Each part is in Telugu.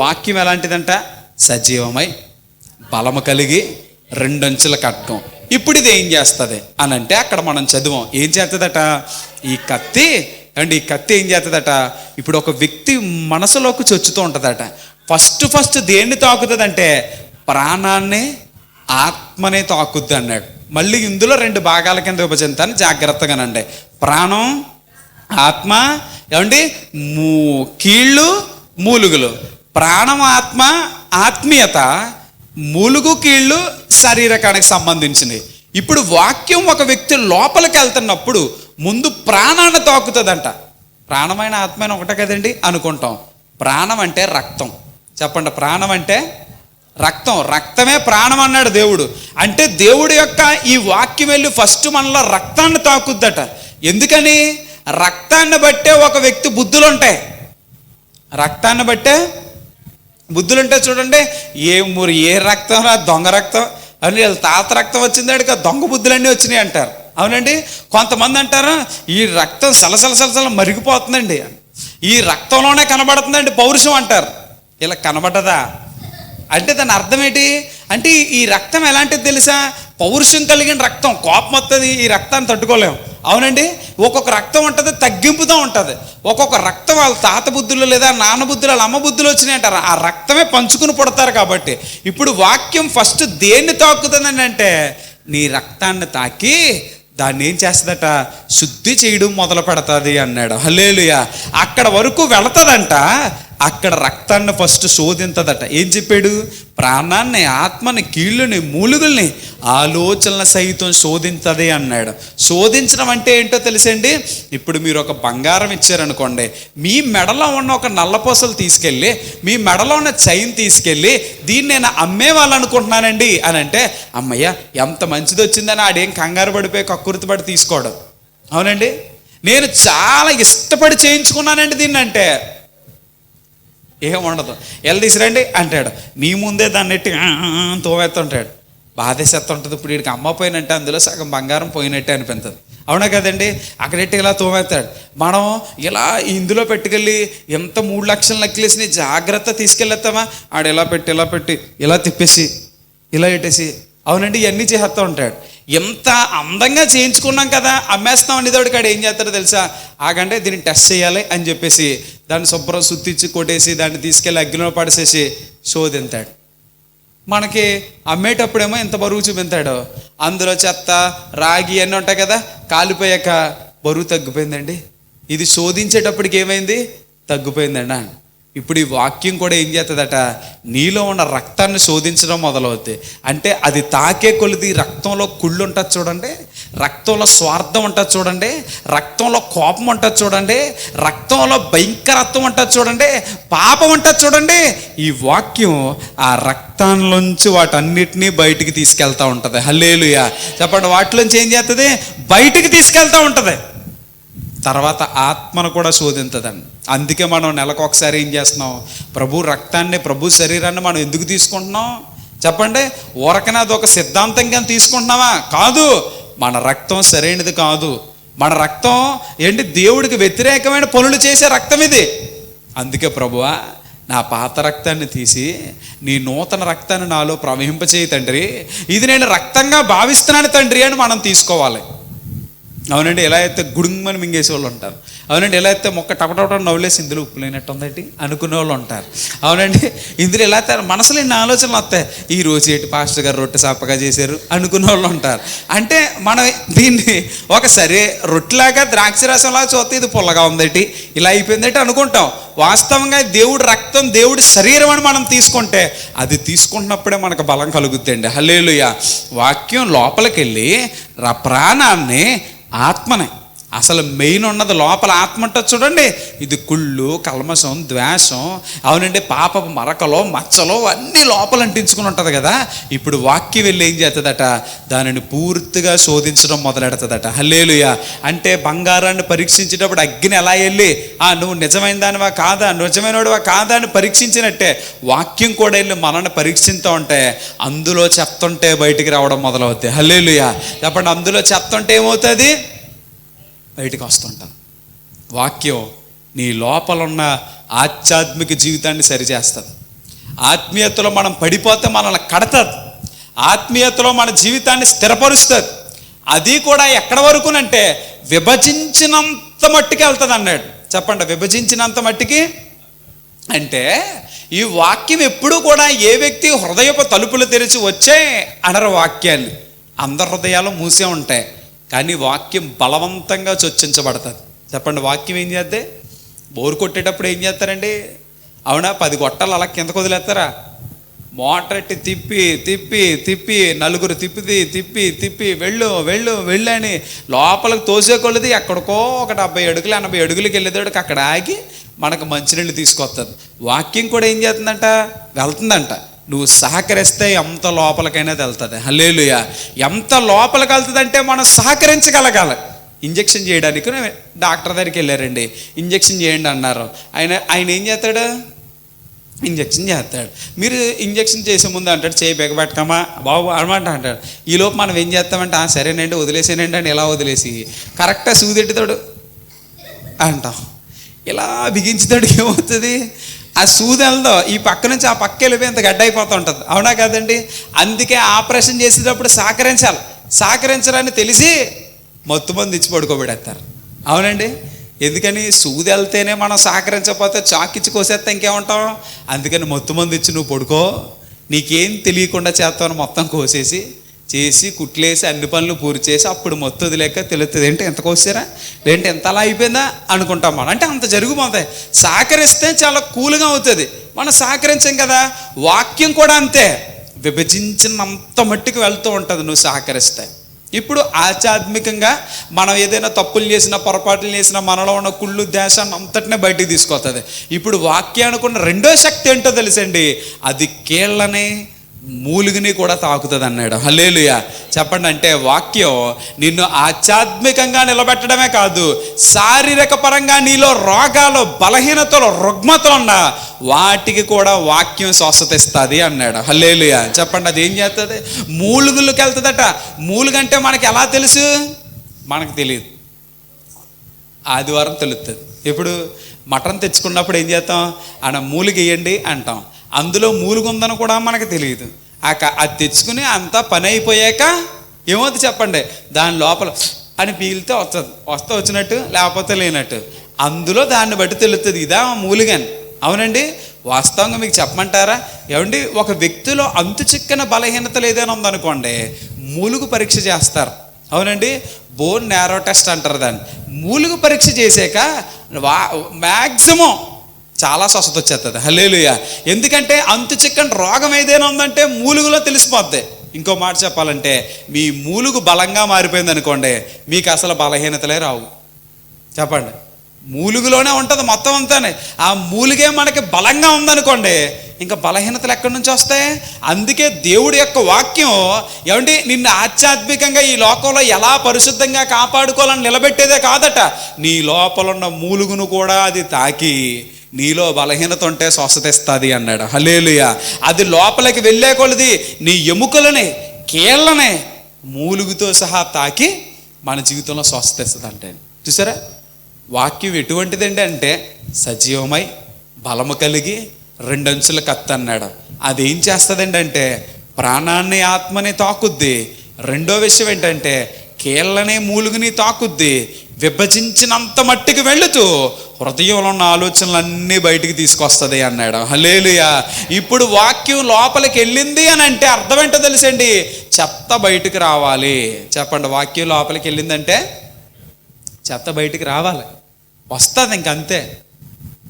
వాక్యం ఎలాంటిదంట? సజీవమై బలము కలిగి రెండంచుల కట్టం ఇప్పుడు ఇది ఏం చేస్తుంది? అని అంటే అక్కడ మనం చదువం. ఏం చేస్తుందట ఈ కత్తి అండ్ ఈ కత్తి ఏం చేస్తుందట ఇప్పుడు ఒక వ్యక్తి మనసులోకి చొచ్చుతూ ఉంటుందట. ఫస్ట్ ఫస్ట్ దేన్ని తాకుతుందంటే? ప్రాణాన్ని ఆత్మనే తాకుద్ది అన్నాడు. మళ్ళీ ఇందులో రెండు భాగాల కింద విభజింతాను జాగ్రత్తగానండి ప్రాణం ఆత్మ ఏమండి మూ కీళ్ళు మూలుగులు. ప్రాణం ఆత్మ ఆత్మీయత ములుగు కీళ్ళు శరీరకానికి సంబంధించినవి ఇప్పుడు వాక్యం ఒక వ్యక్తి లోపలికి వెళ్తున్నప్పుడు ముందు ప్రాణాన్ని తాకుతుందంట. ప్రాణమైన ఆత్మైన ఒకటే కదండి అనుకుంటాం. ప్రాణం అంటే రక్తం. చెప్పండి ప్రాణం అంటే రక్తం. రక్తమే ప్రాణం అన్నాడు దేవుడు. అంటే దేవుడు యొక్క ఈ వాక్యం వెళ్ళి ఫస్ట్ మనలో రక్తాన్ని తాకుద్దట. ఎందుకని? రక్తాన్ని బట్టే ఒక వ్యక్తి బుద్ధులు ఉంటాయి రక్తాన్ని బట్టే బుద్ధులుంటే చూడండి ఏ మురి ఏ రక్తం రా దొంగ రక్తం. అని వీళ్ళ తాత రక్తం వచ్చిందాడు కదా దొంగ బుద్ధులన్నీ వచ్చినాయి అంటారు. అవునండి? కొంతమంది అంటారు ఈ రక్తం సలసల సలసల మరిగిపోతుందండి. ఈ రక్తంలోనే కనబడుతుందండి పౌరుషం అంటారు. ఇలా కనబడదా? అంటే దాని అర్థం ఏంటి? అంటే ఈ- ఈ రక్తం ఎలాంటిది తెలుసా? పౌరుషం కలిగిన రక్తం కోపం వస్తుంది ఈ రక్తాన్ని తట్టుకోలేం. అవునండి? ఒక్కొక్క రక్తం ఉంటుంది తగ్గింపుతో ఉంటుంది. ఒక్కొక్క రక్తం వాళ్ళ తాత బుద్ధులు లేదా నాన్న బుద్ధులు వాళ్ళ అమ్మ బుద్ధులు వచ్చినాయి అంటారు ఆ రక్తమే పంచుకుని పుడతారు కాబట్టి. ఇప్పుడు వాక్యం ఫస్ట్ దేన్ని తాకుతుందని అంటే నీ రక్తాన్ని తాకి దాన్ని ఏం చేస్తుందట? శుద్ధి చేయడం మొదలు పెడతాది అన్నాడు. హలేలుయా అక్కడ వరకు వెళతదంట. అక్కడ రక్తాన్ని ఫస్ట్ శోధింతదట ఏం చెప్పాడు? ప్రాణాన్ని ఆత్మని కీళ్ళుని మూలుగుల్ని ఆలోచనల సైతం శోధించదే అన్నాడు. శోధించడం అంటే ఏంటో తెలుసండి? ఇప్పుడు మీరు ఒక బంగారం ఇచ్చారనుకోండి మీ మెడలో ఉన్న ఒక నల్లపూసలు తీసుకెళ్ళి మీ మెడలో ఉన్న చైన్ తీసుకెళ్ళి దీన్ని నేను అమ్మేవాళ్ళనుకుంటున్నానండి అని అంటే అమ్మయ్య ఎంత మంచిది వచ్చిందని ఆడేం కంగారు పడిపోయి కక్కుర్తి పడి తీసుకోవడం. అవునండి? నేను చాలా ఇష్టపడి చేయించుకున్నానండి దీన్ని అంటే ఏం ఉండదు ఎల్ తీసురండి అంటాడు. నీ ముందే దాన్ని ఎట్టి తోవేస్తుంటాడు బాధేసేస్తుంటుంది ఇప్పుడు వీడికి అమ్మ పోయినట్టే అందులో సగం బంగారం పోయినట్టే అనిపించదు అవునా కదండి? అక్కడెట్టి ఇలా తోమేస్తాడు. మనం ఇలా ఇందులో పెట్టుకెళ్ళి ఎంత మూడు లక్షల నెక్లెస్ని జాగ్రత్త తీసుకెళ్ళేస్తామా ఆడు ఇలా పెట్టి ఇలా పెట్టి ఇలా తిప్పేసి ఇలా పెట్టేసి అవునండి ఇవన్నీ చేస్తూ ఉంటాడు. ఎంత అందంగా చేయించుకున్నాం కదా అమ్మేస్తాం అనేదోడికి కాడ ఏం చేస్తాడో తెలుసా? ఆగంటే దీన్ని టెస్ట్ చేయాలి అని చెప్పేసి దాన్ని శుభ్రం సుత్తిచ్చి కొట్టేసి దాన్ని తీసుకెళ్ళి అగ్గిలో పడేసేసి శోధింతాడు మనకి అమ్మేటప్పుడేమో ఎంత బరువు చూపించాడు. అందులో చెత్త రాగి అన్నీ ఉంటాయి కదా కాలిపోయాక బరువు తగ్గిపోయిందండి. ఇది శోధించేటప్పటికి ఏమైంది? తగ్గిపోయిందండి ఇప్పుడు ఈ వాక్యం కూడా ఏం చేస్తుందట? నీలో ఉన్న రక్తాన్ని శోధించడం మొదలవుతుంది అంటే అది తాకే కొలిది రక్తంలో కుళ్ళు ఉంటుంది చూడండి రక్తంలో స్వార్థం ఉంటుంది చూడండి రక్తంలో కోపం ఉంటుంది చూడండి రక్తంలో భయంకరత్వం ఉంటుంది చూడండి పాపం ఉంటుంది చూడండి. ఈ వాక్యం ఆ రక్తాన్లోంచి వాటన్నిటినీ బయటికి తీసుకెళ్తూ ఉంటుంది. హల్లేలుయా. చెప్పండి వాటిలోంచి ఏం చేస్తుంది? బయటికి తీసుకెళ్తా ఉంటుంది. తర్వాత ఆత్మను కూడా శోధించదండి. అందుకే మనం నెలకు ఒకసారి ఏం చేస్తున్నాం? ప్రభు రక్తాన్ని ప్రభు శరీరాన్ని మనం ఎందుకు తీసుకుంటున్నాం? చెప్పండి ఊరకనే అది ఒక కానీ తీసుకుంటున్నావా కాదు. మన రక్తం సరైనది కాదు. మన రక్తం ఏంటి? దేవుడికి వ్యతిరేకమైన పనులు చేసే రక్తం ఇది. అందుకే ప్రభువా నా పాత రక్తాన్ని తీసి నీ నూతన రక్తాన్ని నాలో ప్రవహింపచేయి తండ్రి. ఇది నేను రక్తంగా భావిస్తున్నాను తండ్రి అని మనం తీసుకోవాలి. అవునండి ఎలా అయితే గుడుంగమని మింగేసే వాళ్ళు ఉంటారు. అవునండి ఎలా అయితే మొక్క టపటపట నవ్వులేసి ఇందులో ఉప్పు లేనట్టు ఉందండి అనుకునే వాళ్ళు ఉంటారు. అవునండి ఇందులో ఎలా అయితే మనసులో ఎన్ని ఆలోచనలు వస్తాయి. ఈ రోజు ఏంటి పాస్టర్ గారు రొట్టె సాపగా చేశారు అనుకునే వాళ్ళు ఉంటారు. అంటే మనం దీన్ని ఒక సరే రొట్టెలాగా ద్రాక్ష రసంలాగా చూస్తే ఇది పుల్లగా ఉందటి? ఇలా అయిపోయిందంటే అనుకుంటాం. వాస్తవంగా దేవుడి రక్తం దేవుడి శరీరం అని మనం తీసుకుంటే అది తీసుకుంటున్నప్పుడే మనకు బలం కలుగుద్దండి. హలేలుయ వాక్యం లోపలికి వెళ్ళి ర ప్రాణాన్ని ఆత్మనే. అసలు మెయిన్ ఉన్నది లోపల ఆత్మ అంటే చూడండి. ఇది కుళ్ళు కల్మషం ద్వేషం అవునండి పాప మరకలో మచ్చలో అన్నీ లోపల అంటించుకుని ఉంటుంది కదా. ఇప్పుడు వాక్యం వెళ్ళి ఏం చేస్తుందట? దానిని పూర్తిగా శోధించడం మొదలెడుతుందట. హల్లేలుయ. అంటే బంగారాన్ని పరీక్షించేటప్పుడు అగ్ని ఎలా వెళ్ళి ఆ నువ్వు నిజమైన దానివా కాదా? నిజమైనవాడివా కాదా? అని పరీక్షించినట్టే. వాక్యం కూడా వెళ్ళి మనల్ని పరీక్షిస్తూ ఉంటే అందులో చెప్తుంటే బయటికి రావడం మొదలవుతాయి హల్లేలుయ. చెప్పండి అందులో చెప్తుంటే ఏమవుతుంది? బయటికి వస్తుంటాను వాక్యం నీ లోపలున్న ఆధ్యాత్మిక జీవితాన్ని సరిచేస్తుంది. ఆత్మీయతలో మనం పడిపోతే మనల్ని కడతారు ఆత్మీయతలో మన జీవితాన్ని స్థిరపరుస్తుంది. అది కూడా ఎక్కడ వరకునంటే విభజించినంత మట్టుకి వెళ్తుంది అన్నాడు. చెప్పండి విభజించినంత మట్టికి? అంటే ఈ వాక్యం ఎప్పుడూ కూడా ఏ వ్యక్తి హృదయపు తలుపులు తెరిచి వచ్చే అనరు వాక్యాన్ని. అందరి హృదయాలు మూసే ఉంటాయి. కానీ వాక్యం బలవంతంగా చొచ్చించబడుతుంది. చెప్పండి వాక్యం ఏం చేద్దే? బోరు కొట్టేటప్పుడు ఏం చేస్తారండి? అవునా? పది గొట్టాలు అలా కింద వదిలేస్తారా? మోటార్ ఎట్టి తిప్పి తిప్పి తిప్పి నలుగురు తిప్పిది తిప్పి తిప్పి వెళ్ళు వెళ్ళు వెళ్ళు అని లోపలికి తోసే కొలది ఎక్కడికో ఒక డెబ్బై అడుగులు ఎనభై అడుగులకి వెళ్ళేదాడు అక్కడ ఆగి మనకు మంచినీళ్ళు తీసుకొస్తుంది. వాక్యం కూడా ఏం చేస్తుందంట? వెళ్తుందంట. నువ్వు సహకరిస్తే ఎంత లోపలికైనా వెళ్తుంది హలేలుయ ఎంత లోపలికి వెళ్తుందంటే మనం సహకరించగలగాలి. ఇంజెక్షన్ చేయడానికి డాక్టర్ దగ్గరికి వెళ్ళారండి. ఇంజెక్షన్ చేయండి అన్నారు. ఆయన ఆయన ఏం చేస్తాడు? ఇంజెక్షన్ చేస్తాడు. మీరు ఇంజెక్షన్ చేసే ముందు అంటాడు చేయి బెగబెట్టకమా బాబు అనమాట అంటాడు. ఈలోపు మనం ఏం చేస్తామంటే "ఆ, సరేనండి వదిలేసేనండి అని ఎలా వదిలేసి కరెక్ట్గా సూదెట్టుతాడు. అంటాం. ఇలా బిగించుతాడు ఏమవుతుంది? ఆ సూది ఈ పక్క నుంచి ఆ పక్క వెళ్ళిపోయి ఇంత గడ్డ అయిపోతూ ఉంటుంది. అవునా కదండి? అందుకే ఆపరేషన్ చేసేటప్పుడు సహకరించాలి. సహకరించాలని తెలిసి మత్తు మంది ఇచ్చి పడుకోబెడేస్తారు. అవునండి? ఎందుకని? సూది వెళ్తేనే మనం సహకరించకపోతే చాకిచ్చి కోసేస్తే ఇంకేమంటాం? అందుకని మత్తు మంది ఇచ్చి నువ్వు పడుకో. నీకేం తెలియకుండా చేస్తావు మొత్తం కోసేసి చేసి కుట్లేసి అన్ని పనులు పూర్తి చేసి అప్పుడు మొత్తం వదిలేక తెలుస్తుంది ఏంటి ఎంత కోసారా? ఏంటి ఎంత అలా అయిపోయిందా అనుకుంటాం మనం. అంటే అంత జరుగుపోతాయి సహకరిస్తే చాలా కూల్గా అవుతుంది. మనం సహకరించాం కదా. వాక్యం కూడా అంతే. విభజించినంత మట్టుకు వెళ్తూ ఉంటుంది నువ్వు సహకరిస్తే. ఇప్పుడు ఆధ్యాత్మికంగా మనం ఏదైనా తప్పులు చేసినా పొరపాట్లు చేసినా మనలో ఉన్న కుళ్ళు దేశాన్ని అంతటినే బయటికి తీసుకొస్తుంది ఇప్పుడు వాక్యానికి ఉన్న రెండో శక్తి ఏంటో తెలుసండి? అది కీళ్ళని. మూలుగుని కూడా తాకుతుంది అన్నాడు హలేలుయ చెప్పండి అంటే వాక్యం నిన్ను ఆధ్యాత్మికంగా నిలబెట్టడమే కాదు శారీరక పరంగా నీలో రోగాలు బలహీనతలు రుగ్మతలు ఉన్న వాటికి కూడా వాక్యం స్వస్థత ఇస్తుంది అన్నాడు. హలేలుయ చెప్పండి అది ఏం చేస్తుంది? మూలుగులకు వెళ్తుందట. మూలుగంటే మనకి ఎలా తెలుసు? మనకు తెలియదు ఆదివారం తెలుస్తుంది ఇప్పుడు మటన్ తెచ్చుకున్నప్పుడు ఏం చేస్తాం? ఆయన మూలిగ ఇయ్యండి అంటాం. అందులో మూలుగుందని కూడా మనకు తెలియదు. ఆ అది తెచ్చుకుని అంతా పని అయిపోయాక ఏమవుతుంది చెప్పండి? దాని లోపల అని పీలితే వస్తుంది వస్తే వచ్చినట్టు లేకపోతే లేనట్టు. అందులో దాన్ని బట్టి తెలుస్తుంది ఇదా మూలిగని. అవునండి? వాస్తవంగా మీకు చెప్పమంటారా? ఏమండి? ఒక వ్యక్తిలో అంతు చిక్కన బలహీనతలు ఏదైనా ఉందనుకోండి మూలుగు పరీక్ష చేస్తారు. అవునండి? బోన్ నేరో టెస్ట్ అంటారు దాన్ని. మూలుగు పరీక్ష చేసాక వా మ్యాక్సిమం చాలా స్వస్థత వచ్చేస్తుంది హలేలుయ ఎందుకంటే అంతు చిక్కని రోగం ఏదైనా ఉందంటే మూలుగులో తెలిసిపోద్ది. ఇంకో మాట చెప్పాలంటే మీ మూలుగు బలంగా మారిపోయింది అనుకోండి మీకు అసలు బలహీనతలే రావు. చెప్పండి. మూలుగులోనే ఉంటుంది మొత్తం అంతానే. ఆ మూలుగే మనకి బలంగా ఉందనుకోండి ఇంకా బలహీనతలు ఎక్కడి నుంచి వస్తాయి? అందుకే దేవుడి యొక్క వాక్యం ఏమండి నిన్ను ఆధ్యాత్మికంగా ఈ లోకంలో ఎలా పరిశుద్ధంగా కాపాడుకోవాలని నిలబెట్టేదే కాదట. నీ లోపలున్న మూలుగును కూడా అది తాకి నీలో బలహీనత ఉంటే స్వస్థత ఇస్తుంది అన్నాడు. హలేలుయ అది లోపలికి వెళ్ళే కొలది నీ ఎముకలనే కీళ్ళనే మూలుగుతో సహా తాకి మన జీవితంలో స్వస్థత ఇస్తుంది అంటే చూసారా? వాక్యం ఎటువంటిదండి అంటే సజీవమై బలము కలిగి రెండంచుల కత్తి అన్నాడు. అదేం చేస్తుందండి అంటే ప్రాణాన్ని ఆత్మని తాకుద్ది. రెండో విషయం ఏంటంటే కీళ్ళనే మూలుగుని తాకుద్ది. విభజించినంత మట్టికి వెళుతూ హృదయంలో ఉన్న ఆలోచనలన్నీ బయటికి తీసుకొస్తుంది అన్నాడు. హలేలుయా ఇప్పుడు వాక్యం లోపలికి వెళ్ళింది అని అంటే అర్థం ఏంటో తెలుసండి? చెత్త బయటికి రావాలి. చెప్పండి వాక్యం లోపలికి వెళ్ళిందంటే చెత్త బయటికి రావాలి. వస్తుంది ఇంకంతే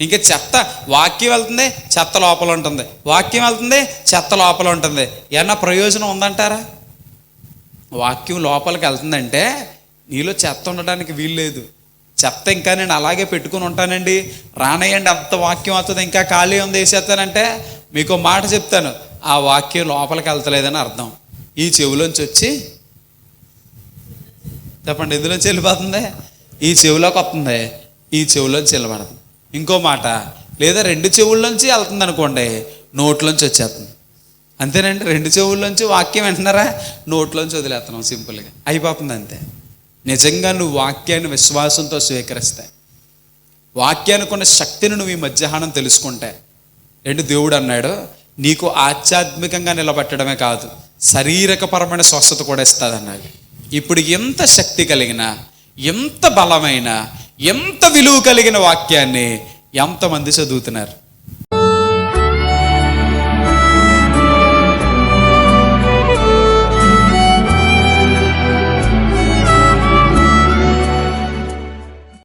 ఇంకా చెత్త వాక్యం వెళ్తుంది చెత్త లోపల ఉంటుంది. వాక్యం వెళ్తుంది చెత్త లోపల ఉంటుంది. ఏమన్నా ప్రయోజనం ఉందంటారా? వాక్యం లోపలికి వెళ్తుందంటే నీలో చెత్త ఉండడానికి వీల్లేదు. చెత్త ఇంకా నేను అలాగే పెట్టుకుని ఉంటానండి. రానయ్యండి అంత వాక్యం వస్తుంది ఇంకా ఖాళీ ఉంది వేసేస్తానంటే మీకు మాట చెప్తాను. ఆ వాక్యం లోపలికి వెళ్తలేదని అర్థం. ఈ చెవులోంచి వచ్చి చెప్పండి ఎందులోంచి వెళ్ళిపోతుంది? ఈ చెవిలోకి వస్తుంది. ఈ చెవులోంచి వెళ్ళబడుతుంది. ఇంకో మాట లేదా రెండు చెవుల్లోంచి వెళ్తుంది అనుకోండి నోట్లోంచి వచ్చేస్తుంది. అంతేనండి రెండు చెవుల్లోంచి వాక్యం వింటున్నారా? నోట్లోంచి వదిలేస్తున్నాం సింపుల్గా. అయిపోతుంది అంతే. నిజంగా నువ్వు వాక్యాన్ని విశ్వాసంతో స్వీకరిస్తాయి వాక్యానికి ఉన్న శక్తిని నువ్వు ఈ మధ్యాహ్నం తెలుసుకుంటే ఏంటి దేవుడు అన్నాడు నీకు ఆధ్యాత్మికంగా నిలబెట్టడమే కాదు శారీరకపరమైన స్వస్థత కూడా ఇస్తుంది అన్నాడు ఇప్పుడు ఎంత శక్తి కలిగిన ఎంత బలమైన ఎంత విలువ కలిగిన వాక్యాన్ని ఎంతమంది చదువుతున్నారు?